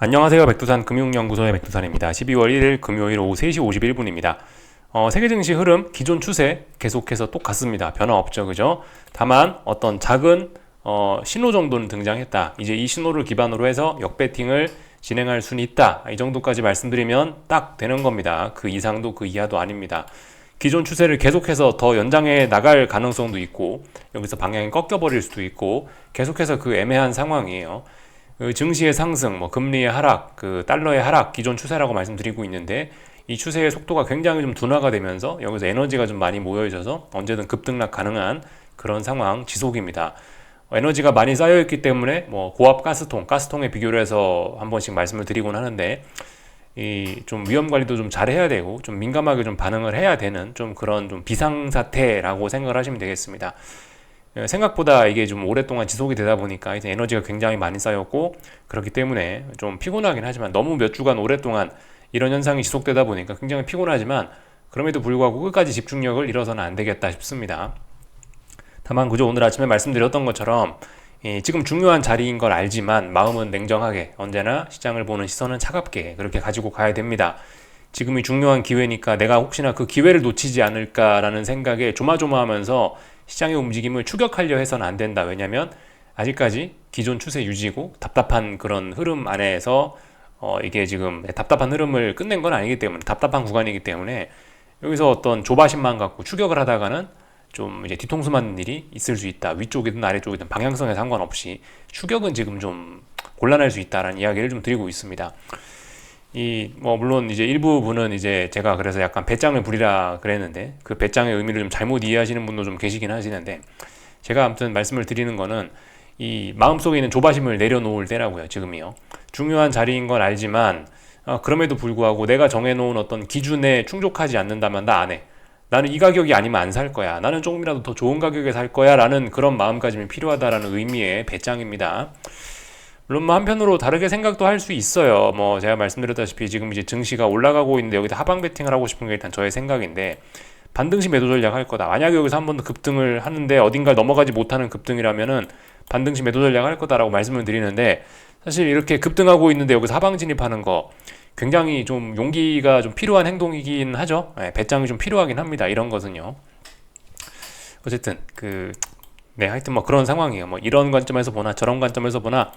안녕하세요. 백두산 금융연구소의 백두산입니다. 12월 1일 금요일 오후 3시 51분입니다. 어, 세계 증시 흐름, 기존 추세 계속해서 똑같습니다. 변화 없죠. 그죠? 다만 어떤 작은 어, 신호 정도는 등장했다. 이제 이 신호를 기반으로 해서 역배팅을 진행할 수는 있다. 이 정도까지 말씀드리면 딱 되는 겁니다. 그 이상도 그 이하도 아닙니다. 기존 추세를 계속해서 더 연장해 나갈 가능성도 있고 여기서 방향이 꺾여버릴 수도 있고 계속해서 그 애매한 상황이에요. 그 증시의 상승, 뭐 금리의 하락, 그 달러의 하락 기존 추세라고 말씀드리고 있는데 이 추세의 속도가 굉장히 좀 둔화가 되면서 여기서 에너지가 좀 많이 모여 있어서 언제든 급등락 가능한 그런 상황 지속입니다. 에너지가 많이 쌓여 있기 때문에 뭐 고압 가스통, 가스통에 비교를 해서 한 번씩 말씀을 드리곤 하는데 이 좀 위험 관리도 좀 잘해야 되고 좀 민감하게 좀 반응을 해야 되는 좀 그런 좀 비상 사태라고 생각을 하시면 되겠습니다. 예, 생각보다 이게 좀 오랫동안 지속이 되다 보니까 이제 에너지가 굉장히 많이 쌓였고 그렇기 때문에 좀 피곤하긴 하지만 너무 몇 주간 오랫동안 이런 현상이 지속되다 보니까 굉장히 피곤하지만 그럼에도 불구하고 끝까지 집중력을 잃어서는 안 되겠다 싶습니다. 다만 그저 오늘 아침에 말씀드렸던 것처럼 이 지금 중요한 자리인 걸 알지만 마음은 냉정하게 언제나 시장을 보는 시선은 차갑게 그렇게 가지고 가야 됩니다. 지금이 중요한 기회니까 내가 혹시나 그 기회를 놓치지 않을까라는 생각에 조마조마하면서 시장의 움직임을 추격하려 해서는 안 된다. 왜냐하면 아직까지 기존 추세 유지고 답답한 그런 흐름 안에서 어 이게 지금 답답한 흐름을 끝낸 건 아니기 때문에 답답한 구간이기 때문에 여기서 어떤 조바심만 갖고 추격을 하다가는 좀 이제 뒤통수 맞는 일이 있을 수 있다. 위쪽이든 아래쪽이든 방향성에 상관없이 추격은 지금 좀 곤란할 수 있다라는 이야기를 좀 드리고 있습니다. 이 뭐 물론 이제 일부분은 이제 제가 그래서 약간 배짱을 부리라 그랬는데 그 배짱의 의미를 좀 잘못 이해하시는 분도 좀 계시긴 하시는데 제가 아무튼 말씀을 드리는 거는 이 마음속에 있는 조바심을 내려놓을 때라고요 지금이요 중요한 자리인 건 알지만 어, 그럼에도 불구하고 내가 정해놓은 어떤 기준에 충족하지 않는다면 나 안 해. 나는 이 가격이 아니면 안 살 거야. 나는 조금이라도 더 좋은 가격에 살 거야. 라는 그런 마음가짐이 필요하다라는 의미의 배짱입니다. 물론 뭐 한편으로 다르게 생각도 할 수 있어요. 뭐 제가 말씀드렸다시피 지금 이제 증시가 올라가고 있는데 여기다 하방 베팅을 하고 싶은 게 일단 저의 생각인데 반등시 매도 전략 할 거다. 만약에 여기서 한 번 더 급등을 하는데 어딘가 넘어가지 못하는 급등이라면은 반등시 매도 전략 할 거다라고 말씀을 드리는데 사실 이렇게 급등하고 있는데 여기서 하방 진입하는 거 굉장히 좀 용기가 좀 필요한 행동이긴 하죠. 네, 배짱이 좀 필요하긴 합니다. 이런 것은요. 어쨌든 그 네, 하여튼 뭐 그런 상황이에요. 뭐 이런 관점에서 보나 저런 관점에서 보나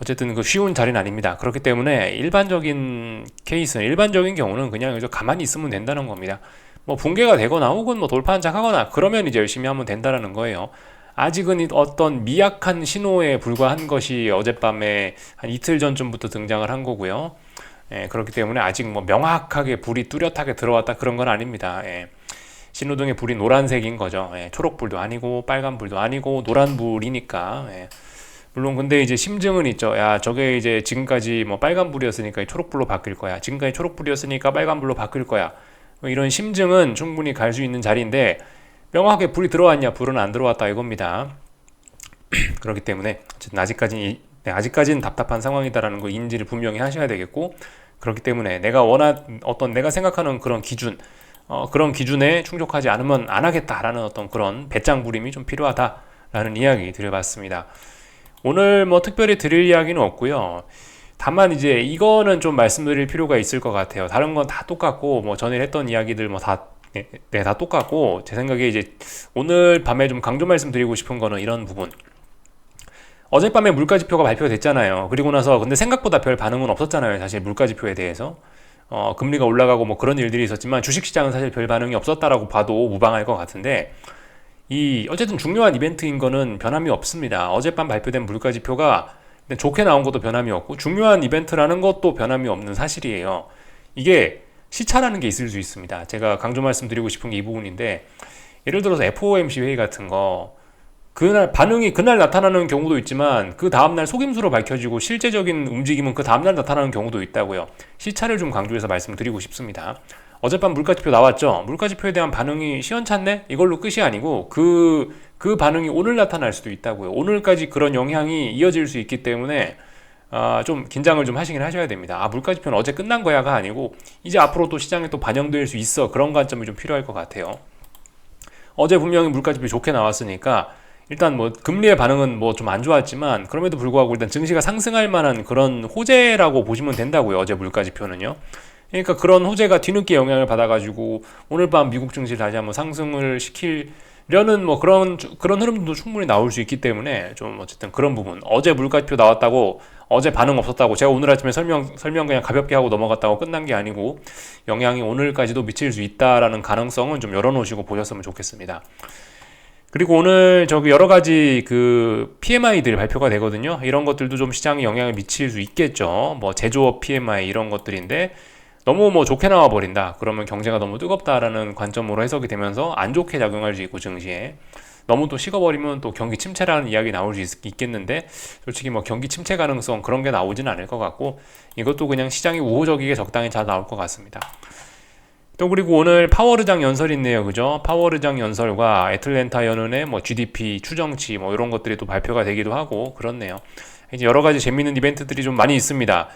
어쨌든 그 쉬운 자리는 아닙니다. 그렇기 때문에 일반적인 케이스는 일반적인 경우는 그냥 이제 가만히 있으면 된다는 겁니다. 뭐 붕괴가 되거나 혹은 뭐 돌파 한작하거나 그러면 이제 열심히 하면 된다는 거예요. 아직은 어떤 미약한 신호에 불과한 것이 어젯밤에 한 이틀 전쯤부터 등장을 한 거고요. 예, 그렇기 때문에 아직 뭐 명확하게 불이 뚜렷하게 들어왔다 그런 건 아닙니다. 예. 신호등의 불이 노란색인 거죠. 예, 초록불도 아니고 빨간불도 아니고 노란불이니까. 예. 물론 근데 이제 심증은 있죠. 야, 저게 이제 지금까지 뭐 빨간불이었으니까 초록불로 바뀔 거야. 지금까지 초록불이었으니까 빨간불로 바뀔 거야. 뭐 이런 심증은 충분히 갈 수 있는 자리인데 명확하게 불이 들어왔냐, 불은 안 들어왔다 이겁니다. 그렇기 때문에 아직까지 네, 아직까지는 답답한 상황이다라는 거 인지를 분명히 하셔야 되겠고 그렇기 때문에 내가 원하 어떤 내가 생각하는 그런 기준 어, 그런 기준에 충족하지 않으면 안 하겠다라는 어떤 그런 배짱 부림이 좀 필요하다라는 이야기 드려봤습니다. 오늘 뭐 특별히 드릴 이야기는 없고요. 다만 이제 이거는 좀 말씀드릴 필요가 있을 것 같아요. 다른 건 다 똑같고 뭐 전에 했던 이야기들 뭐다 네, 네, 다 똑같고 제 생각에 이제 오늘 밤에 좀 강조 말씀드리고 싶은 거는 이런 부분. 어젯밤에 물가지표가 발표됐잖아요. 그리고 나서 근데 생각보다 별 반응은 없었잖아요. 사실 물가지표에 대해서. 어, 금리가 올라가고 뭐 그런 일들이 있었지만 주식시장은 사실 별 반응이 없었다라고 봐도 무방할 것 같은데 이 어쨌든 중요한 이벤트인 거는 변함이 없습니다. 어젯밤 발표된 물가 지표가 좋게 나온 것도 변함이 없고 중요한 이벤트라는 것도 변함이 없는 사실이에요. 이게 시차라는 게 있을 수 있습니다. 제가 강조 말씀드리고 싶은 게 이 부분인데 예를 들어서 FOMC 회의 같은 거 그날 반응이 그날 나타나는 경우도 있지만 그 다음날 속임수로 밝혀지고 실제적인 움직임은 그 다음날 나타나는 경우도 있다고요. 시차를 좀 강조해서 말씀드리고 싶습니다. 어젯밤 물가지표 나왔죠. 물가지표에 대한 반응이 시원찮네? 이걸로 끝이 아니고 그, 그 반응이 오늘 나타날 수도 있다고요. 오늘까지 그런 영향이 이어질 수 있기 때문에 아, 좀 긴장을 좀 하시긴 하셔야 됩니다. 아, 물가지표는 어제 끝난 거야가 아니고 이제 앞으로 또 시장에 또 반영될 수 있어. 그런 관점이 좀 필요할 것 같아요. 어제 분명히 물가지표 좋게 나왔으니까 일단 뭐 금리의 반응은 뭐 좀 안 좋았지만 그럼에도 불구하고 일단 증시가 상승할 만한 그런 호재라고 보시면 된다고요. 어제 물가 지표는요. 그러니까 그런 호재가 뒤늦게 영향을 받아가지고 오늘 밤 미국 증시 다시 한번 상승을 시키려는 뭐 그런 그런 흐름도 충분히 나올 수 있기 때문에 좀 어쨌든 그런 부분 어제 물가지표 나왔다고 어제 반응 없었다고 제가 오늘 아침에 설명 설명 그냥 가볍게 하고 넘어갔다고 끝난 게 아니고 영향이 오늘까지도 미칠 수 있다라는 가능성은 좀 열어놓으시고 보셨으면 좋겠습니다. 그리고 오늘 저기 여러 가지 그 PMI들 발표가 되거든요. 이런 것들도 좀 시장에 영향을 미칠 수 있겠죠. 뭐 제조업 PMI 이런 것들인데 너무 뭐 좋게 나와 버린다. 그러면 경제가 너무 뜨겁다라는 관점으로 해석이 되면서 안 좋게 작용할 수 있고 증시에 너무 또 식어버리면 또 경기 침체라는 이야기 나올 수 있, 겠는데 솔직히 뭐 경기 침체 가능성 그런 게 나오지는 않을 것 같고 이것도 그냥 시장이 우호적이게 적당히 잘 나올 것 같습니다. 또 그리고 오늘 파워르장 연설 있네요. 그죠? 파워르장 연설과 애틀랜타 연은의 뭐 GDP 추정치 뭐 이런 것들이 또 발표가 되기도 하고 그렇네요. 이제 여러 가지 재밌는 이벤트들이 좀 많이 있습니다.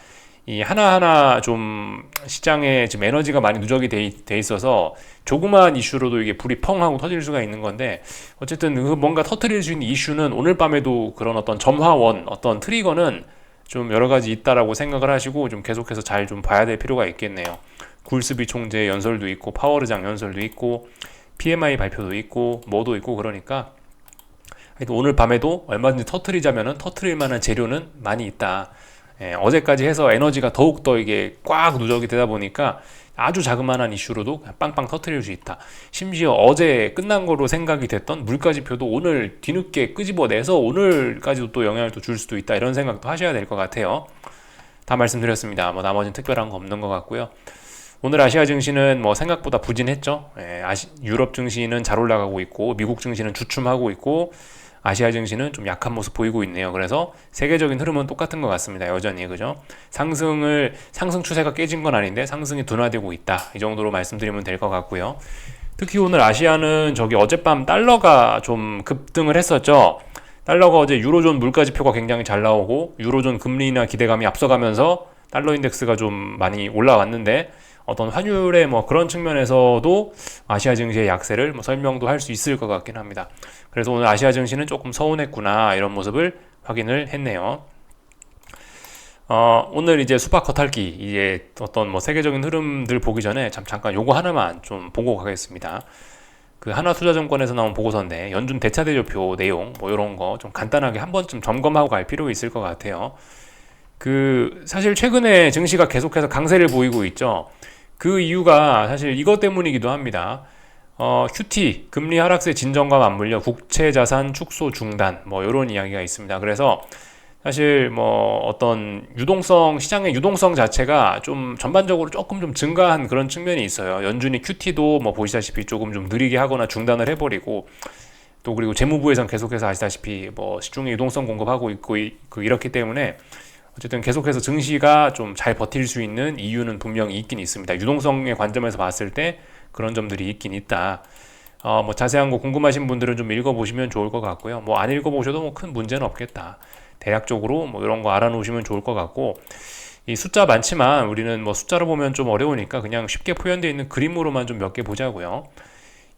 이 하나하나 좀 시장에 지금 에너지가 많이 누적이 돼, 돼 있어서 조그마한 이슈로도 이게 불이 펑 하고 터질 수가 있는 건데 어쨌든 그 뭔가 터트릴 수 있는 이슈는 오늘 밤에도 그런 어떤 점화원 어떤 트리거는 좀 여러 가지 있다라고 생각을 하시고 좀 계속해서 잘 좀 봐야 될 필요가 있겠네요. 굴스비 총재 연설도 있고 파워르장 연설도 있고 PMI 발표도 있고 뭐도 있고 그러니까 오늘 밤에도 얼마든지 터트리자면은 터트릴 만한 재료는 많이 있다. 예, 어제까지 해서 에너지가 더욱 더 이게 꽉 누적이 되다 보니까 아주 자그마한 이슈로도 빵빵 터트릴 수 있다. 심지어 어제 끝난 거로 생각이 됐던 물가 지표도 오늘 뒤늦게 끄집어내서 오늘까지도 또 영향을 또 줄 수도 있다. 이런 생각도 하셔야 될 것 같아요. 다 말씀드렸습니다. 뭐 나머지는 특별한 거 없는 것 같고요. 오늘 아시아 증시는 뭐 생각보다 부진했죠. 예, 아시, 유럽 증시는 잘 올라가고 있고 미국 증시는 주춤하고 있고 아시아 증시는 좀 약한 모습 보이고 있네요. 그래서 세계적인 흐름은 똑같은 것 같습니다. 여전히 그죠? 상승을 상승 추세가 깨진 건 아닌데 상승이 둔화되고 있다. 이 정도로 말씀드리면 될 것 같고요. 특히 오늘 아시아는 저기 어젯밤 달러가 좀 급등을 했었죠. 달러가 어제 유로존 물가 지표가 굉장히 잘 나오고 유로존 금리나 기대감이 앞서가면서 달러 인덱스가 좀 많이 올라왔는데 어떤 환율의 뭐 그런 측면에서도 아시아 증시의 약세를 뭐 설명도 할 수 있을 것 같긴 합니다. 그래서 오늘 아시아 증시는 조금 서운했구나 이런 모습을 확인을 했네요. 어, 오늘 이제 수박 겉핥기 이제 어떤 뭐 세계적인 흐름들 보기 전에 참 잠깐 요거 하나만 좀 보고 가겠습니다. 그 하나투자증권에서 나온 보고서인데 연준 대차 대조표 내용 뭐 이런 거 좀 간단하게 한 번쯤 점검하고 갈 필요 있을 것 같아요. 그 사실 최근에 증시가 계속해서 강세를 보이고 있죠. 그 이유가 사실 이것 때문이기도 합니다. 어, QT 금리 하락세 진정과 맞물려 국채 자산 축소 중단 뭐 이런 이야기가 있습니다. 그래서 사실 뭐 어떤 유동성 시장의 유동성 자체가 좀 전반적으로 조금 좀 증가한 그런 측면이 있어요. 연준이 QT도 뭐 보시다시피 조금 좀 느리게 하거나 중단을 해버리고 또 그리고 재무부에선 계속해서 아시다시피 뭐 시중에 유동성 공급하고 있고 그 이렇기 때문에 어쨌든 계속해서 증시가 좀 잘 버틸 수 있는 이유는 분명히 있긴 있습니다. 유동성의 관점에서 봤을 때 그런 점들이 있긴 있다. 어, 뭐 자세한 거 궁금하신 분들은 좀 읽어보시면 좋을 것 같고요. 뭐 안 읽어보셔도 뭐 큰 문제는 없겠다. 대략적으로 뭐 이런 거 알아놓으시면 좋을 것 같고 이 숫자 많지만 우리는 뭐 숫자로 보면 좀 어려우니까 그냥 쉽게 표현되어 있는 그림으로만 좀 몇 개 보자고요.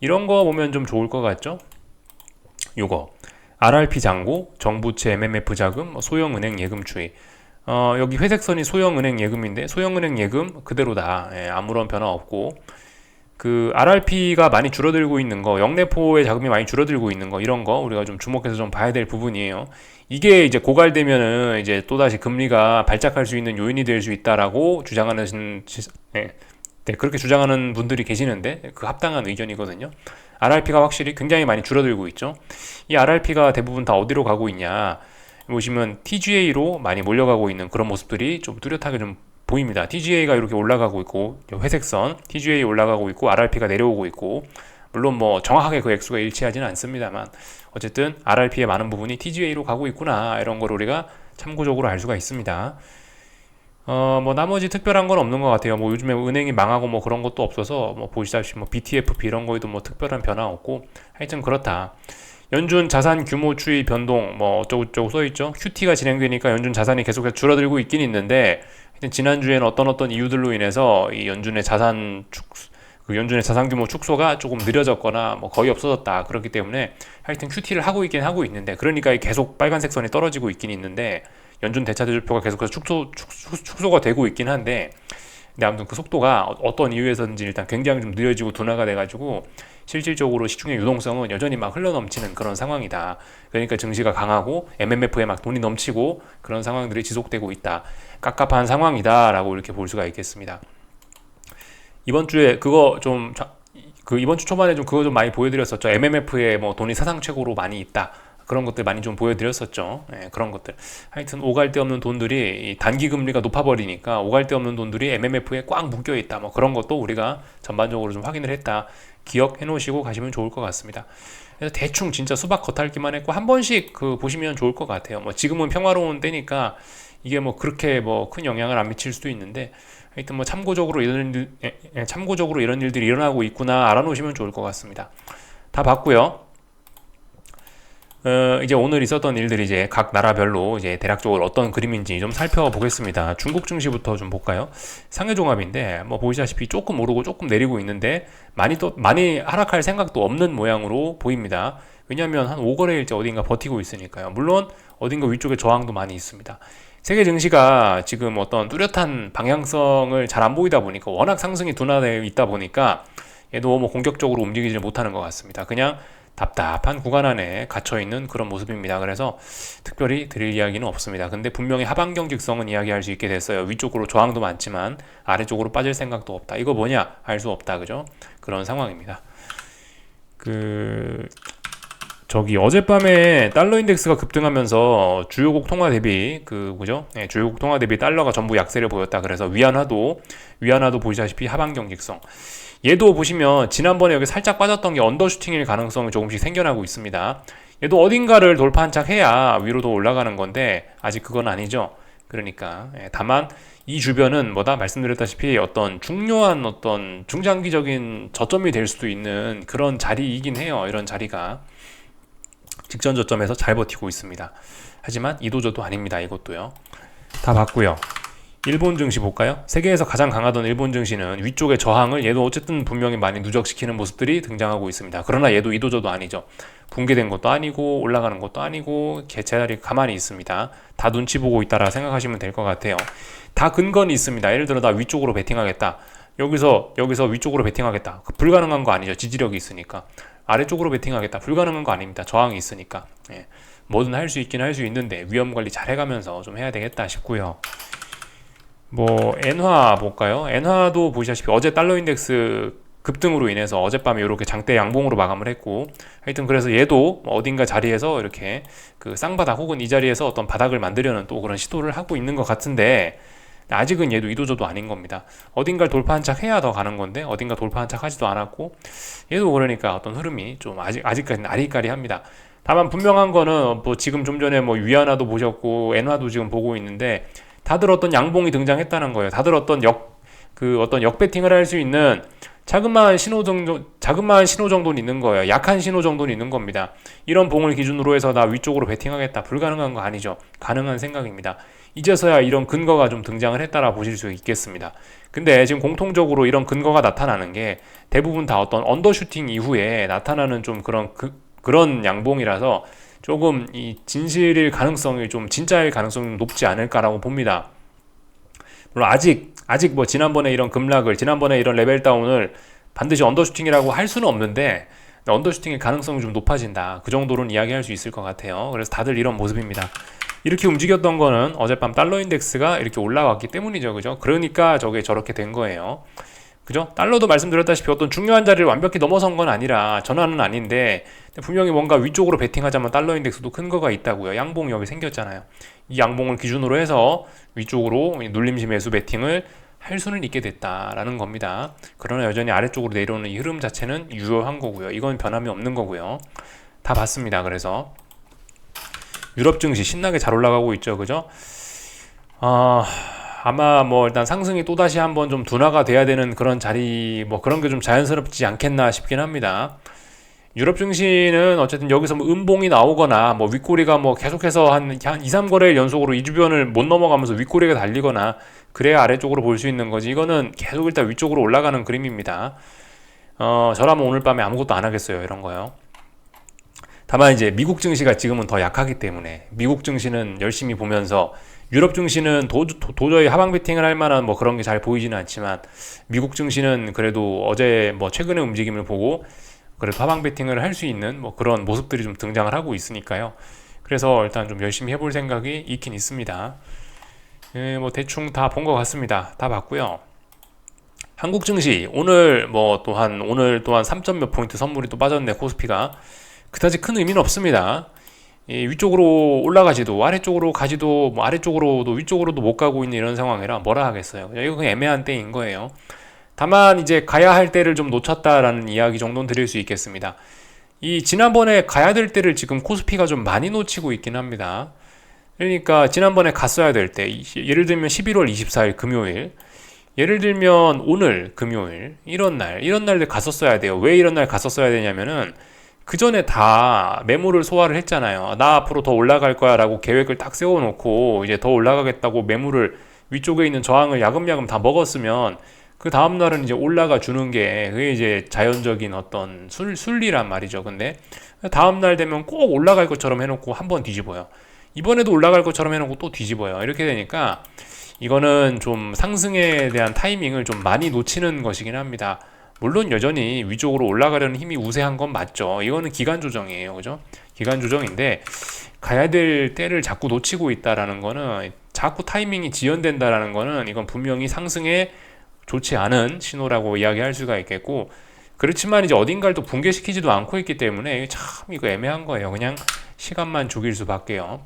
이런 거 보면 좀 좋을 것 같죠? 요거 RRP 잔고, 정부채 MMF 자금, 뭐 소형 은행 예금 추이 어, 여기 회색선이 소형은행 예금인데 소형은행 예금 그대로다. 예, 아무런 변화 없고 그 RRP가 많이 줄어들고 있는 거, 영내포의 자금이 많이 줄어들고 있는 거 이런 거 우리가 좀 주목해서 좀 봐야 될 부분이에요. 이게 이제 고갈되면은 이제 또 다시 금리가 발작할 수 있는 요인이 될 수 있다라고 주장하는 예, 네, 그렇게 주장하는 분들이 계시는데 그 합당한 의견이거든요. RRP가 확실히 굉장히 많이 줄어들고 있죠. 이 RRP가 대부분 다 어디로 가고 있냐? 보시면 TGA로 많이 몰려가고 있는 그런 모습들이 좀 뚜렷하게 좀 보입니다. TGA가 이렇게 올라가고 있고 회색선 TGA 올라가고 있고 RRP가 내려오고 있고 물론 뭐 정확하게 그 액수가 일치하지는 않습니다만 어쨌든 RRP의 많은 부분이 TGA로 가고 있구나 이런 걸 우리가 참고적으로 알 수가 있습니다. 어, 뭐 나머지 특별한 건 없는 것 같아요. 뭐 요즘에 은행이 망하고 뭐 그런 것도 없어서 뭐 보시다시피 뭐 BTFP 이런 거에도 뭐 특별한 변화 없고 하여튼 그렇다. 연준 자산 규모 추이 변동 뭐 어쩌고저쩌고 써 있죠. QT가 진행되니까 연준 자산이 계속해서 줄어들고 있긴 있는데 지난주에는 어떤 어떤 이유들로 인해서 이 연준의 자산 축그 연준의 자산 규모 축소가 조금 느려졌거나 뭐 거의 없어졌다 그렇기 때문에 하여튼 QT를 하고 있긴 하고 있는데 그러니까 계속 빨간색 선이 떨어지고 있긴 있는데 연준 대차 대조표가 계속해서 축소 축소, 축소가 되고 있긴 한데 근데 아무튼 그 속도가 어- 어떤 이유에서든지 일단 굉장히 좀 느려지고 둔화가 돼가지고 실질적으로 시중의 유동성은 여전히 막 흘러넘치는 그런 상황이다. 그러니까 증시가 강하고 MMF에 막 돈이 넘치고 그런 상황들이 지속되고 있다. 깝깝한 상황이다라고 이렇게 볼 수가 있겠습니다. 이번 주에 그거 좀 그 이번 주 초반에 좀 그거 좀 많이 보여드렸었죠. MMF에 뭐 돈이 사상 최고로 많이 있다. 그런 것들 많이 좀 보여드렸었죠. 예, 그런 것들. 하여튼 오갈 데 없는 돈들이 이 단기 금리가 높아버리니까 오갈 데 없는 돈들이 MMF에 꽉 묶여 있다. 뭐 그런 것도 우리가 전반적으로 좀 확인을 했다. 기억해 놓으시고 가시면 좋을 것 같습니다. 그래서 대충 진짜 수박 겉핥기만 했고 한 번씩 그 보시면 좋을 것 같아요. 뭐 지금은 평화로운 때니까 이게 뭐 그렇게 뭐 큰 영향을 안 미칠 수도 있는데 하여튼 뭐 참고적으로 이런 일, 예, 예, 참고적으로 이런 일들이 일어나고 있구나 알아놓으시면 좋을 것 같습니다. 다 봤고요. 어, 이제 오늘 있었던 일들이 이제 각 나라별로 이제 대략적으로 어떤 그림인지 좀 살펴보겠습니다. 중국 증시부터 좀 볼까요? 상해 종합인데 뭐 보시다시피 조금 오르고 조금 내리고 있는데 많이 또 많이 하락할 생각도 없는 모양으로 보입니다. 왜냐하면 한 5거래일째 어딘가 버티고 있으니까요. 물론 어딘가 위쪽에 저항도 많이 있습니다. 세계 증시가 지금 어떤 뚜렷한 방향성을 잘 안 보이다 보니까 워낙 상승이 둔화되어 있다 보니까 얘도 뭐 공격적으로 움직이지 못하는 것 같습니다. 그냥 답답한 구간 안에 갇혀 있는 그런 모습입니다. 그래서 특별히 드릴 이야기는 없습니다. 근데 분명히 하반경 직성은 이야기할 수 있게 됐어요. 위쪽으로 저항도 많지만 아래쪽으로 빠질 생각도 없다. 이거 뭐냐? 알 수 없다. 그죠? 그런 상황입니다. 그 저기 어젯밤에 달러 인덱스가 급등하면서 주요국 통화 대비 그 그죠? 네, 주요국 통화 대비 달러가 전부 약세를 보였다. 그래서 위안화도 위안화도 보시다시피 하반경 직성. 얘도 보시면 지난번에 여기 살짝 빠졌던 게 언더슈팅일 가능성이 조금씩 생겨나고 있습니다. 얘도 어딘가를 돌파 한착 해야 위로도 올라가는 건데 아직 그건 아니죠. 그러니까 예, 다만 이 주변은 뭐다 말씀드렸다시피 어떤 중요한 어떤 중장기적인 저점이 될 수도 있는 그런 자리이긴 해요. 이런 자리가 직전 저점에서 잘 버티고 있습니다. 하지만 이도저도 아닙니다. 이것도요. 다 봤고요. 일본 증시 볼까요? 세계에서 가장 강하던 일본 증시는 위쪽의 저항을 얘도 어쨌든 분명히 많이 누적시키는 모습들이 등장하고 있습니다. 그러나 얘도 이도저도 아니죠. 붕괴된 것도 아니고 올라가는 것도 아니고 제자리 가만히 있습니다. 다 눈치 보고 있다라 생각하시면 될 것 같아요. 다 근거는 있습니다. 예를 들어 나 위쪽으로 베팅하겠다. 여기서 여기서 위쪽으로 베팅하겠다. 불가능한 거 아니죠. 지지력이 있으니까. 아래쪽으로 베팅하겠다. 불가능한 거 아닙니다. 저항이 있으니까. 예. 뭐든 할 수 있긴 할 수 있는데 위험 관리 잘 해가면서 좀 해야 되겠다 싶고요. 뭐 엔화 볼까요? 엔화도 보시다시피 어제 달러 인덱스 급등으로 인해서 어젯밤에 이렇게 장대 양봉으로 마감을 했고 하여튼 그래서 얘도 어딘가 자리에서 이렇게 그 쌍바닥 혹은 이 자리에서 어떤 바닥을 만들려는 또 그런 시도를 하고 있는 것 같은데 아직은 얘도 이도저도 아닌 겁니다. 어딘가를 돌파 한착 해야 더 가는 건데 어딘가 돌파 한착 하지도 않았고 얘도 그러니까 어떤 흐름이 좀 아직 아직까지는 아리까리합니다. 다만 분명한 거는 뭐 지금 좀 전에 뭐 위안화도 보셨고 엔화도 지금 보고 있는데 다들 어떤 양봉이 등장했다는 거예요. 다들 어떤 역 그 어떤 역배팅을 할 수 있는 자그마한 신호 정도 자그마한 신호 정도는 있는 거예요. 약한 신호 정도는 있는 겁니다. 이런 봉을 기준으로 해서 나 위쪽으로 베팅하겠다. 불가능한 거 아니죠. 가능한 생각입니다. 이제서야 이런 근거가 좀 등장을 했다라 보실 수 있겠습니다. 근데 지금 공통적으로 이런 근거가 나타나는 게 대부분 다 어떤 언더슈팅 이후에 나타나는 좀 그런 그, 그런 양봉이라서 조금 이 진실일 가능성이 좀 진짜일 가능성이 높지 않을까라고 봅니다. 물론 아직 아직 뭐 지난번에 이런 급락을 지난번에 이런 레벨 다운을 반드시 언더슈팅이라고 할 수는 없는데 언더슈팅의 가능성이 좀 높아진다. 그 정도로는 이야기할 수 있을 것 같아요. 그래서 다들 이런 모습입니다. 이렇게 움직였던 거는 어젯밤 달러 인덱스가 이렇게 올라왔기 때문이죠. 그죠? 그러니까 저게 저렇게 된 거예요. 그죠? 달러도 말씀드렸다시피 어떤 중요한 자리를 완벽히 넘어선 건 아니라 전환은 아닌데 분명히 뭔가 위쪽으로 베팅하자면 달러 인덱스도 큰 거가 있다고요. 양봉이 여기 생겼잖아요. 이 양봉을 기준으로 해서 위쪽으로 눌림시 매수 베팅을 할 수는 있게 됐다라는 겁니다. 그러나 여전히 아래쪽으로 내려오는 이 흐름 자체는 유효한 거고요. 이건 변함이 없는 거고요. 다 봤습니다. 그래서 유럽 증시 신나게 잘 올라가고 있죠. 그죠? 아, 아마 뭐 일단 상승이 또 다시 한번 좀 둔화가 돼야 되는 그런 자리 뭐 그런 게 좀 자연스럽지 않겠나 싶긴 합니다. 유럽 증시는 어쨌든 여기서 뭐 음봉이 나오거나 뭐 윗꼬리가 뭐 계속해서 한, 한 2, 3거래일 연속으로 이 주변을 못 넘어가면서 윗꼬리가 달리거나 그래야 아래쪽으로 볼 수 있는 거지. 이거는 계속 일단 위쪽으로 올라가는 그림입니다. 어, 저라면 오늘 밤에 아무것도 안 하겠어요. 이런 거요. 다만 이제 미국 증시가 지금은 더 약하기 때문에 미국 증시는 열심히 보면서 유럽 증시는 도, 저히 하방 베팅을 할 만한 뭐 그런 게 잘 보이지는 않지만 미국 증시는 그래도 어제 뭐 최근의 움직임을 보고 그래도 하방 베팅을 할 수 있는 뭐 그런 모습들이 좀 등장을 하고 있으니까요. 그래서 일단 좀 열심히 해볼 생각이 있긴 있습니다. 예, 뭐 대충 다 본 것 같습니다. 다 봤고요. 한국 증시 오늘 뭐 또한 오늘 또한 3점 몇 포인트 선물이 또 빠졌네 코스피가 그다지 큰 의미는 없습니다. 이 위쪽으로 올라가지도 아래쪽으로 가지도 뭐 아래쪽으로도 위쪽으로도 못 가고 있는 이런 상황이라 뭐라 하겠어요. 이거 그냥 애매한 때인 거예요. 다만 이제 가야 할 때를 좀 놓쳤다라는 이야기 정도는 드릴 수 있겠습니다. 이 지난번에 가야 될 때를 지금 코스피가 좀 많이 놓치고 있긴 합니다. 그러니까 지난번에 갔어야 될 때, 예를 들면 11월 24일 금요일, 예를 들면 오늘 금요일, 이런 날, 이런 날들 갔었어야 돼요. 왜 이런 날 갔었어야 되냐면은 그 전에 다 매물을 소화를 했잖아요. 나 앞으로 더 올라갈 거야 라고 계획을 딱 세워놓고 이제 더 올라가겠다고 매물을 위쪽에 있는 저항을 야금야금 다 먹었으면 그 다음날은 이제 올라가 주는 게 그게 이제 자연적인 어떤 술, 순리란 말이죠. 근데 다음날 되면 꼭 올라갈 것처럼 해놓고 한 번 뒤집어요. 이번에도 올라갈 것처럼 해놓고 또 뒤집어요. 이렇게 되니까 이거는 좀 상승에 대한 타이밍을 좀 많이 놓치는 것이긴 합니다. 물론 여전히 위쪽으로 올라가려는 힘이 우세한 건 맞죠. 이거는 기간 조정이에요. 그죠? 기간 조정인데 가야 될 때를 자꾸 놓치고 있다라는 거는 자꾸 타이밍이 지연된다라는 거는 이건 분명히 상승에 좋지 않은 신호라고 이야기할 수가 있겠고 그렇지만 이제 어딘가를 또 붕괴시키지도 않고 있기 때문에 참 이거 애매한 거예요. 그냥 시간만 죽일 수밖에요.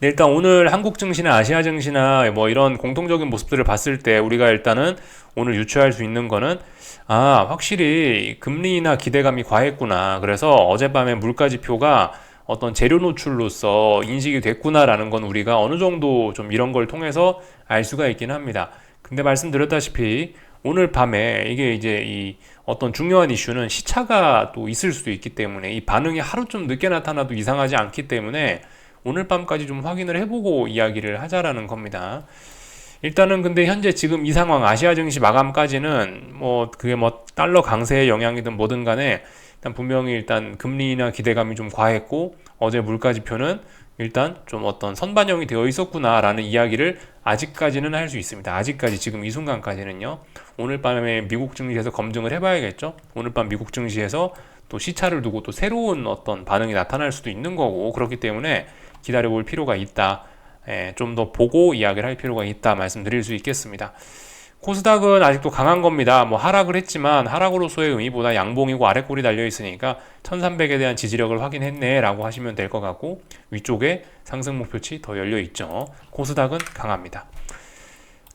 네, 일단 오늘 한국 증시나 아시아 증시나 뭐 이런 공통적인 모습들을 봤을 때 우리가 일단은 오늘 유추할 수 있는 거는 아, 확실히 금리나 기대감이 과했구나. 그래서 어젯밤에 물가 지표가 어떤 재료 노출로서 인식이 됐구나라는 건 우리가 어느 정도 좀 이런 걸 통해서 알 수가 있긴 합니다. 근데 말씀드렸다시피 오늘 밤에 이게 이제 이 어떤 중요한 이슈는 시차가 또 있을 수도 있기 때문에 이 반응이 하루 좀 늦게 나타나도 이상하지 않기 때문에 오늘 밤까지 좀 확인을 해보고 이야기를 하자라는 겁니다. 일단은 근데 현재 지금 이 상황 아시아 증시 마감까지는 뭐 그게 뭐 달러 강세의 영향이든 뭐든 간에 일단 분명히 일단 금리나 기대감이 좀 과했고 어제 물가 지표는 일단 좀 어떤 선반영이 되어 있었구나라는 이야기를 아직까지는 할 수 있습니다. 아직까지 지금 이 순간까지는요. 오늘 밤에 미국 증시에서 검증을 해봐야겠죠. 오늘 밤 미국 증시에서 또 시차를 두고 또 새로운 어떤 반응이 나타날 수도 있는 거고 그렇기 때문에 기다려볼 필요가 있다. 예, 좀더 보고 이야기를 할 필요가 있다 말씀드릴 수 있겠습니다. 코스닥은 아직도 강한 겁니다. 뭐 하락을 했지만 하락으로서의 의미보다 양봉이고 아래골이 달려 있으니까 1300에 대한 지지력을 확인했네 라고 하시면 될 것 같고 위쪽에 상승 목표치 더 열려 있죠. 코스닥은 강합니다.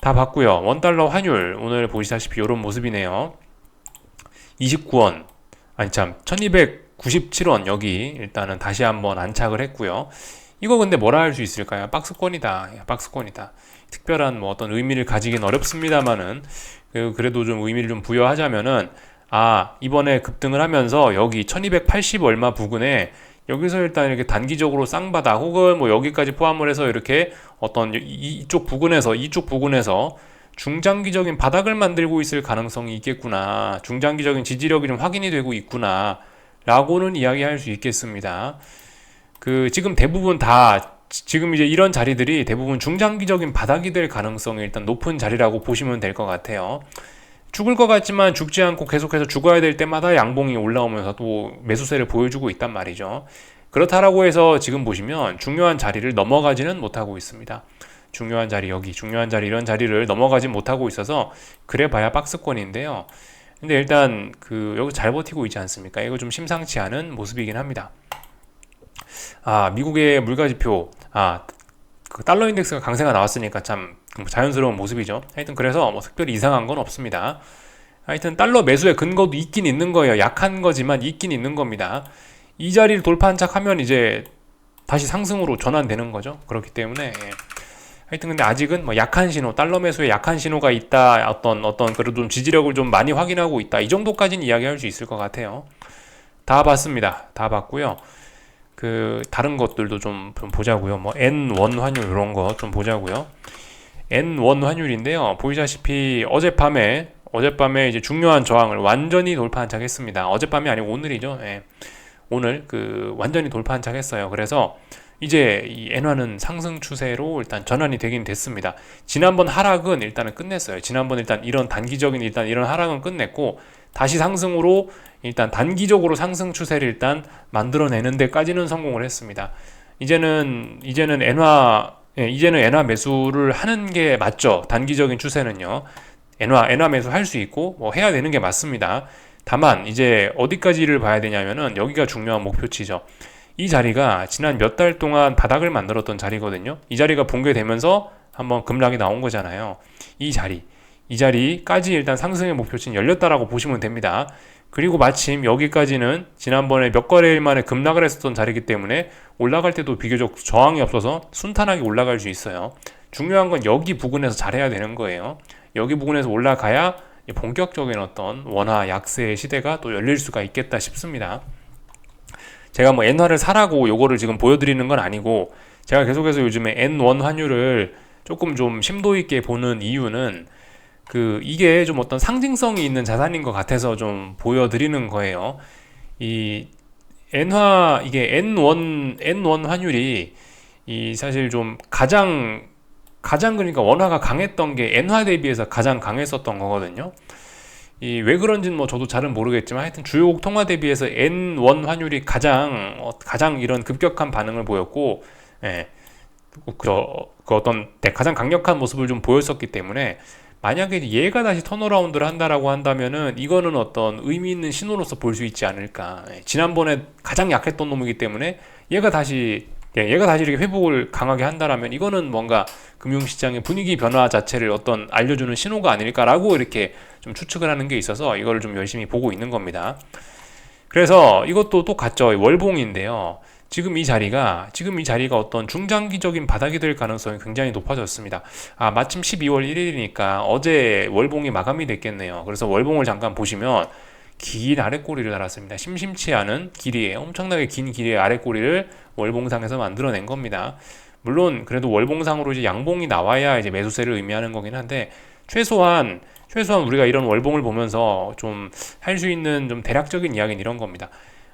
다 봤고요. 원달러 환율 오늘 보시다시피 이런 모습이네요. 29원 아니 참 1297원 여기 일단은 다시 한번 안착을 했고요. 이거 근데 뭐라 할 수 있을까요? 박스권이다. 박스권이다. 특별한 뭐 어떤 의미를 가지긴 어렵습니다만은 그 그래도 좀 의미를 좀 부여하자면은 아 이번에 급등을 하면서 여기 1280 얼마 부근에 여기서 일단 이렇게 단기적으로 쌍바다 혹은 뭐 여기까지 포함을 해서 이렇게 어떤 이쪽 부근에서 이쪽 부근에서 중장기적인 바닥을 만들고 있을 가능성이 있겠구나 중장기적인 지지력이 좀 확인이 되고 있구나 라고는 이야기할 수 있겠습니다. 그 지금 대부분 다 지금 이제 이런 자리들이 대부분 중장기적인 바닥이 될 가능성이 일단 높은 자리라고 보시면 될 것 같아요. 죽을 것 같지만 죽지 않고 계속해서 죽어야 될 때마다 양봉이 올라오면서 또 매수세를 보여주고 있단 말이죠. 그렇다라고 해서 지금 보시면 중요한 자리를 넘어가지는 못하고 있습니다. 중요한 자리 여기 중요한 자리 이런 자리를 넘어가지 못하고 있어서 그래 봐야 박스권인데요. 근데 일단 그 여기 잘 버티고 있지 않습니까? 이거 좀 심상치 않은 모습이긴 합니다. 아, 미국의 물가 지표, 아, 그 달러 인덱스가 강세가 나왔으니까 참 자연스러운 모습이죠. 하여튼 그래서 뭐 특별히 이상한 건 없습니다. 하여튼 달러 매수의 근거도 있긴 있는 거예요. 약한 거지만 있긴 있는 겁니다. 이 자리를 돌파 한착하면 이제 다시 상승으로 전환되는 거죠. 그렇기 때문에 예. 하여튼 근데 아직은 뭐 약한 신호, 달러 매수에 약한 신호가 있다. 어떤 어떤 그래도 좀 지지력을 좀 많이 확인하고 있다. 이 정도까지는 이야기할 수 있을 것 같아요. 다 봤습니다. 다 봤고요. 그 다른 것들도 좀, 보자고요. 뭐 N1 환율 이런 거 좀 보자고요. N1 환율인데요. 보이다시피 어젯밤에 어젯밤에 이제 중요한 저항을 완전히 돌파 한착했습니다. 어젯밤이 아니고 오늘이죠. 예. 오늘 그 완전히 돌파 한착했어요. 그래서 이제 이 엔화는 상승 추세로 일단 전환이 되긴 됐습니다. 지난번 하락은 일단은 끝냈어요. 지난번 일단 이런 단기적인 일단 이런 하락은 끝냈고 다시 상승으로 일단 단기적으로 상승 추세를 일단 만들어내는 데까지는 성공을 했습니다. 이제는 이제는 엔화 예, 이제는 엔화 매수를 하는 게 맞죠. 단기적인 추세는요. 엔화 엔화 매수 할 수 있고 뭐 해야 되는 게 맞습니다. 다만 이제 어디까지를 봐야 되냐면은 여기가 중요한 목표치죠. 이 자리가 지난 몇 달 동안 바닥을 만들었던 자리거든요. 이 자리가 붕괴되면서 한번 급락이 나온 거잖아요. 이 자리, 이 자리까지 일단 상승의 목표치는 열렸다라고 보시면 됩니다. 그리고 마침 여기까지는 지난번에 몇 거래일 만에 급락을 했었던 자리이기 때문에 올라갈 때도 비교적 저항이 없어서 순탄하게 올라갈 수 있어요. 중요한 건 여기 부근에서 잘해야 되는 거예요. 여기 부근에서 올라가야 본격적인 어떤 원화 약세의 시대가 또 열릴 수가 있겠다 싶습니다. 제가 뭐 엔화를 사라고 요거를 지금 보여드리는 건 아니고 제가 계속해서 요즘에 N1 환율을 조금 좀 심도 있게 보는 이유는 그 이게 좀 어떤 상징성이 있는 자산인 것 같아서 좀 보여드리는 거예요. 이 엔화 이게 N1 N1 환율이 이 사실 좀 가장 가장 그러니까 원화가 강했던 게 엔화 대비해서 가장 강했었던 거거든요. 이 왜 그런지는 뭐 저도 잘은 모르겠지만 하여튼 주요 통화 대비해서 N1 환율이 가장 어, 가장 이런 급격한 반응을 보였고 예. 그, 그 어떤 네, 가장 강력한 모습을 좀 보였었기 때문에 만약에 얘가 다시 턴어라운드를 한다라고 한다면은 이거는 어떤 의미 있는 신호로서 볼 수 있지 않을까. 예, 지난번에 가장 약했던 놈이기 때문에 얘가 다시 예, 얘가 다시 이렇게 회복을 강하게 한다라면 이거는 뭔가 금융시장의 분위기 변화 자체를 어떤 알려주는 신호가 아닐까라고 이렇게 좀 추측을 하는 게 있어서 이거를 좀 열심히 보고 있는 겁니다. 그래서 이것도 똑같죠. 월봉인데요. 지금 이 자리가 지금 이 자리가 어떤 중장기적인 바닥이 될 가능성이 굉장히 높아졌습니다. 아 마침 12월 1일이니까 어제 월봉이 마감이 됐겠네요. 그래서 월봉을 잠깐 보시면 긴 아랫꼬리를 달았습니다. 심심치 않은 길이에 엄청나게 긴 길이의 아랫꼬리를 월봉상에서 만들어낸 겁니다. 물론 그래도 월봉상으로 이제 양봉이 나와야 이제 매수세를 의미하는 거긴 한데 최소한 최소한 우리가 이런 월봉을 보면서 좀 할 수 있는 좀 대략적인 이야기는 이런 겁니다.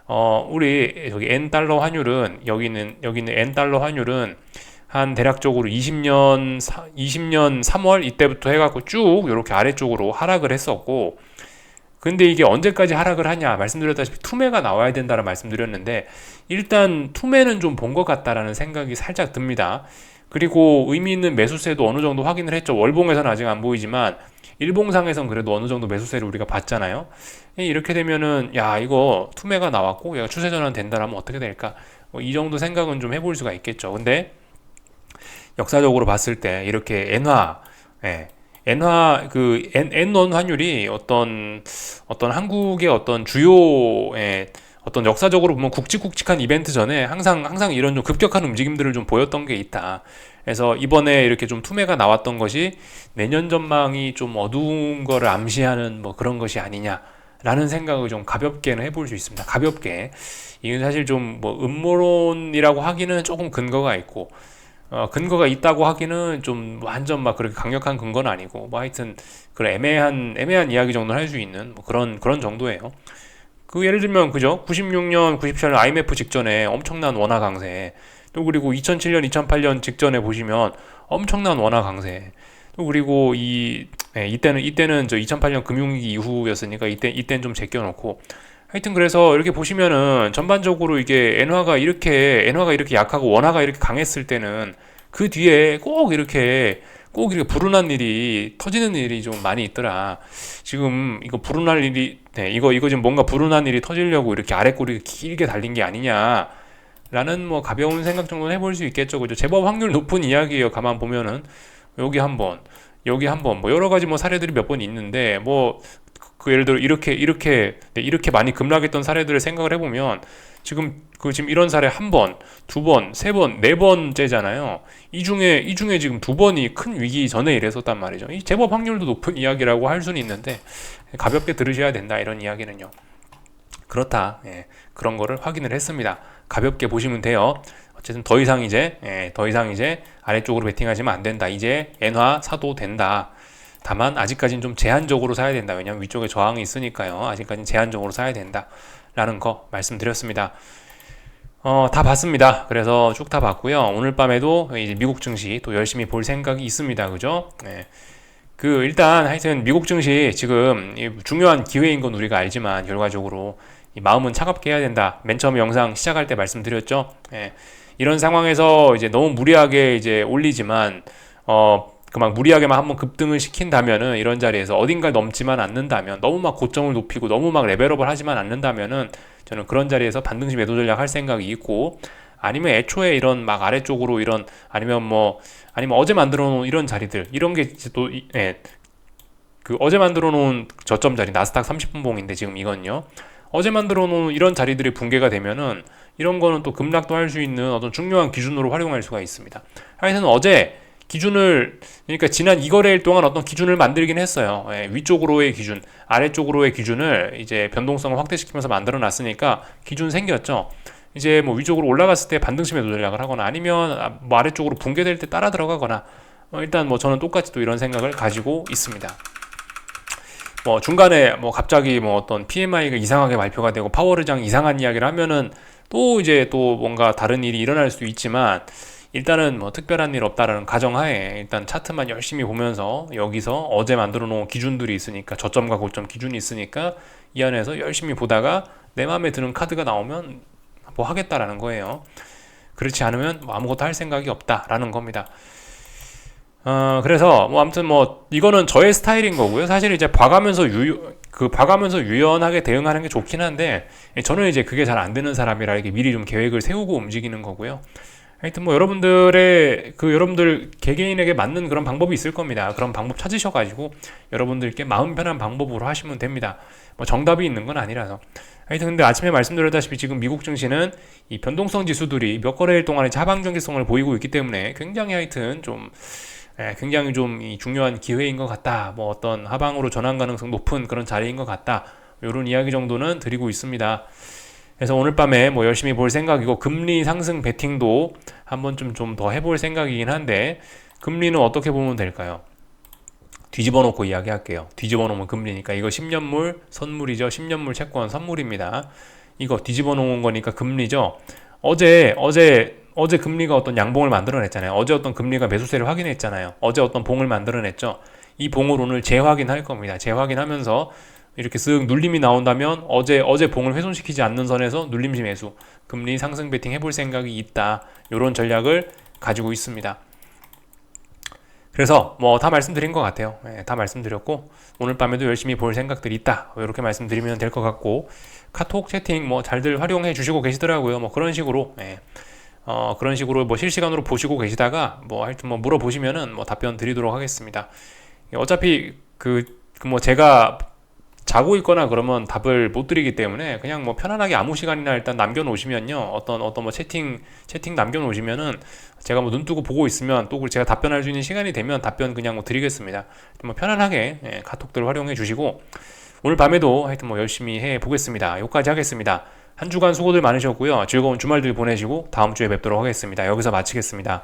어, 우리 저기 N 달러 환율은 여기는 여기는 N 달러 환율은 한 대략적으로 20년 20년 3월 이때부터 해갖고 쭉 이렇게 아래쪽으로 하락을 했었고 근데 이게 언제까지 하락을 하냐 말씀드렸다시피 투매가 나와야 된다는 말씀드렸는데 일단 투매는 좀 본 것 같다라는 생각이 살짝 듭니다. 그리고 의미 있는 매수세도 어느 정도 확인을 했죠. 월봉에서는 아직 안 보이지만 일봉상에선 그래도 어느 정도 매수세를 우리가 봤잖아요. 이렇게 되면은 야 이거 투매가 나왔고 얘가 추세 전환 된다라면 어떻게 될까? 뭐 이 정도 생각은 좀 해볼 수가 있겠죠. 근데 역사적으로 봤을 때 이렇게 엔화, 예, 엔화 그 엔, 엔원 환율이 어떤 어떤 한국의 어떤 주요 예, 어떤 역사적으로 보면 굵직굵직한 이벤트 전에 항상 항상 이런 좀 급격한 움직임들을 좀 보였던 게 있다. 그래서 이번에 이렇게 좀 투매가 나왔던 것이 내년 전망이 좀 어두운 거를 암시하는 뭐 그런 것이 아니냐 라는 생각을 좀 가볍게는 해볼 수 있습니다. 가볍게 이건 사실 좀 뭐 음모론이라고 하기는 조금 근거가 있고 어, 근거가 있다고 하기는 좀 완전 막 그렇게 강력한 근거는 아니고 뭐 하여튼 그런 애매한 애매한 이야기 정도는 할 수 있는 뭐 그런 그런 정도예요. 그 예를 들면 그죠? 96년, 97년 IMF 직전에 엄청난 원화 강세. 또 그리고 2007년, 2008년 직전에 보시면 엄청난 원화 강세. 또 그리고 이 네, 이때는 이때는 저 2008년 금융위기 이후였으니까 이때 이때는 좀 제껴놓고 하여튼 그래서 이렇게 보시면은 전반적으로 이게 엔화가 이렇게 엔화가 이렇게 약하고 원화가 이렇게 강했을 때는 그 뒤에 꼭 이렇게 꼭 이렇게 불운한 일이 터지는 일이 좀 많이 있더라. 지금 이거 불운할 일이 네, 이거 이거 지금 뭔가 불운한 일이 터지려고 이렇게 아래 꼬리 길게 달린 게 아니냐. 라는 뭐 가벼운 생각 정도는 해볼 수 있겠죠. 그죠? 제법 확률 높은 이야기예요. 가만 보면은 여기 한번 여기 한번 뭐 여러 가지 뭐 사례들이 몇 번 있는데 뭐그 예를 들어 이렇게 이렇게 네, 이렇게 많이 급락했던 사례들을 생각을 해보면 지금 그 지금 이런 사례 한 번, 두 번, 세 번, 네 번째잖아요. 이 중에 이 중에 지금 두 번이 큰 위기 전에 이랬었단 말이죠. 이 제법 확률도 높은 이야기라고 할 수는 있는데 가볍게 들으셔야 된다 이런 이야기는요. 그렇다. 예, 그런 거를 확인을 했습니다. 가볍게 보시면 돼요. 어쨌든 더 이상 이제 예, 더 이상 이제 아래쪽으로 베팅하시면 안 된다. 이제 엔화 사도 된다. 다만 아직까지는 좀 제한적으로 사야 된다. 왜냐하면 위쪽에 저항이 있으니까요. 아직까지는 제한적으로 사야 된다 라는 거 말씀드렸습니다. 어, 다 봤습니다. 그래서 쭉 다 봤고요. 오늘 밤에도 이제 미국 증시 또 열심히 볼 생각이 있습니다. 그죠? 네. 그 일단 하여튼 미국 증시 지금 중요한 기회인 건 우리가 알지만 결과적으로 마음은 차갑게 해야 된다. 맨 처음 영상 시작할 때 말씀드렸죠. 예. 이런 상황에서 이제 너무 무리하게 이제 올리지만 어 그만 무리하게만 한번 급등을 시킨다면은 이런 자리에서 어딘가 넘지만 않는다면 너무 막 고점을 높이고 너무 막 레벨업을 하지만 않는다면은 저는 그런 자리에서 반등시 매도 전략 할 생각이 있고 아니면 애초에 이런 막 아래쪽으로 이런 아니면 뭐 아니면 어제 만들어 놓은 이런 자리들 이런 게또 예. 그 어제 만들어 놓은 저점 자리 나스닥 30분 봉인데 지금 이건요. 어제 만들어 놓은 이런 자리들이 붕괴가 되면은 이런 거는 또 급락도 할 수 있는 어떤 중요한 기준으로 활용할 수가 있습니다. 하여튼 어제 기준을 그러니까 지난 2거래일 동안 어떤 기준을 만들긴 했어요. 예, 위쪽으로의 기준, 아래쪽으로의 기준을 이제 변동성을 확대시키면서 만들어 놨으니까 기준 생겼죠. 이제 뭐 위쪽으로 올라갔을 때 반등심에 도전략을 하거나 아니면 뭐 아래쪽으로 붕괴될 때 따라 들어가거나 어, 일단 뭐 저는 똑같이 또 이런 생각을 가지고 있습니다. 뭐 중간에 뭐 갑자기 뭐 어떤 PMI가 이상하게 발표가 되고 파워르장 이상한 이야기를 하면은 또 이제 또 뭔가 다른 일이 일어날 수 있지만 일단은 뭐 특별한 일 없다라는 가정하에 일단 차트만 열심히 보면서 여기서 어제 만들어 놓은 기준들이 있으니까 저점과 고점 기준이 있으니까 이 안에서 열심히 보다가 내 마음에 드는 카드가 나오면 뭐 하겠다라는 거예요. 그렇지 않으면 뭐 아무것도 할 생각이 없다라는 겁니다. 어, 그래서 뭐 아무튼 뭐 이거는 저의 스타일인 거고요. 사실 이제 봐가면서 유, 그 봐가면서 유연하게 대응하는 게 좋긴 한데 저는 이제 그게 잘 안 되는 사람이라 이게 미리 좀 계획을 세우고 움직이는 거고요. 하여튼 뭐 여러분들의 그 여러분들 개개인에게 맞는 그런 방법이 있을 겁니다. 그런 방법 찾으셔가지고 여러분들께 마음 편한 방법으로 하시면 됩니다. 뭐 정답이 있는 건 아니라서. 하여튼 근데 아침에 말씀드렸다시피 지금 미국 증시는 이 변동성 지수들이 몇 거래일 동안에 하방정기성을 보이고 있기 때문에 굉장히 하여튼 좀 예, 굉장히 좀 중요한 기회인 것 같다. 뭐 어떤 하방으로 전환 가능성 높은 그런 자리인 것 같다. 이런 이야기 정도는 드리고 있습니다. 그래서 오늘 밤에 뭐 열심히 볼 생각이고 금리 상승 베팅도 한번 좀 좀 더 해볼 생각이긴 한데 금리는 어떻게 보면 될까요? 뒤집어 놓고 이야기할게요. 뒤집어 놓으면 금리니까 이거 10년물 선물이죠. 10년물 채권 선물입니다. 이거 뒤집어 놓은 거니까 금리죠. 어제 어제 어제 금리가 어떤 양봉을 만들어냈잖아요. 어제 어떤 금리가 매수세를 확인했잖아요. 어제 어떤 봉을 만들어냈죠. 이 봉을 오늘 재확인할 겁니다. 재확인하면서 이렇게 쓱 눌림이 나온다면 어제 어제 봉을 훼손시키지 않는 선에서 눌림시 매수 금리 상승 베팅 해볼 생각이 있다 이런 전략을 가지고 있습니다. 그래서 뭐 다 말씀드린 것 같아요. 네, 다 말씀드렸고 오늘 밤에도 열심히 볼 생각들이 있다 이렇게 말씀드리면 될 것 같고 카톡 채팅 뭐 잘들 활용해 주시고 계시더라고요. 뭐 그런 식으로 네. 어, 그런 식으로 뭐 실시간으로 보시고 계시다가 뭐 하여튼 뭐 물어보시면은 뭐 답변 드리도록 하겠습니다. 어차피 그, 그 뭐 제가 자고 있거나 그러면 답을 못 드리기 때문에 그냥 뭐 편안하게 아무 시간이나 일단 남겨놓으시면요. 어떤 어떤 뭐 채팅 채팅 남겨놓으시면은 제가 뭐 눈 뜨고 보고 있으면 또 제가 답변할 수 있는 시간이 되면 답변 그냥 뭐 드리겠습니다. 뭐 편안하게 예, 카톡들 활용해 주시고 오늘 밤에도 하여튼 뭐 열심히 해 보겠습니다. 여기까지 하겠습니다 한 주간 수고들 많으셨고요. 즐거운 주말들 보내시고 다음 주에 뵙도록 하겠습니다. 여기서 마치겠습니다